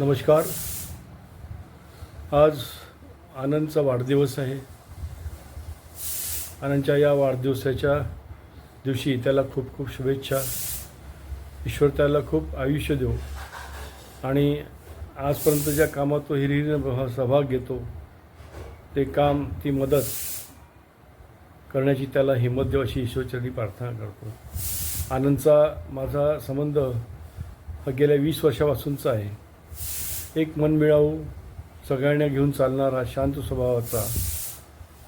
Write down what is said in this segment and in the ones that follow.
नमस्कार. आज आनंदचा वाढदिवस आहे. आनंदच्या या वाढदिवसाच्या दिवशी त्याला खूप खूप शुभेच्छा. ईश्वर त्याला खूप आयुष्य देऊ आणि आजपर्यंत ज्या कामात तो हिरिरीनं सहभाग घेतो ते काम ती मदत करण्याची त्याला हिंमत देऊ अशी ईश्वरचरणी प्रार्थना करतो. आनंदचा माझा संबंध हा गेल्या वीस वर्षापासूनचा आहे. एक मन मिळावू सगळ्यांना घेऊन चालणारा शांत स्वभावाचा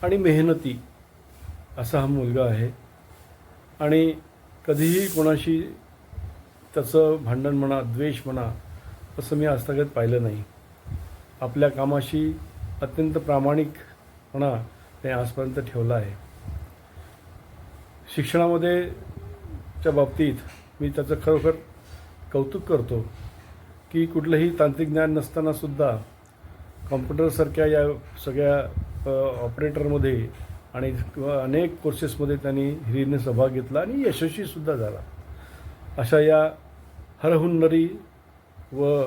आणि मेहनती असा हा मुलगा आहे. आणि कधीही कोणाशी त्याचं भांडण म्हणा द्वेष म्हणा असं मी आजतागत पाहिलं नाही. आपल्या कामाशी अत्यंत प्रामाणिकपणा ते आजपर्यंत ठेवला आहे. शिक्षणामध्ये च्या बाबतीत मी त्याचं खरोखर कौतुक करतो. की कुठलंही तांत्रिक ज्ञान नसतानासुद्धा कॉम्प्युटरसारख्या या सगळ्या ऑपरेटरमध्ये आणि अनेक कोर्सेसमध्ये त्यांनी हिरीने सहभाग घेतला आणि यशस्वीसुद्धा झाला. अशा या हरहुन्नरी व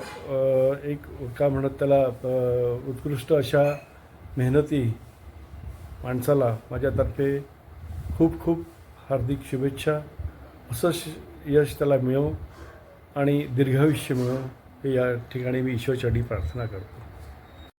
एक काय म्हणत त्याला उत्कृष्ट अशा मेहनती माणसाला माझ्यातर्फे खूप खूप हार्दिक शुभेच्छा. असं श- यश त्याला मिळो आणि दीर्घायुष्य मिळो. या ठिकाणी मी ईश्वरचरणी प्रार्थना करतो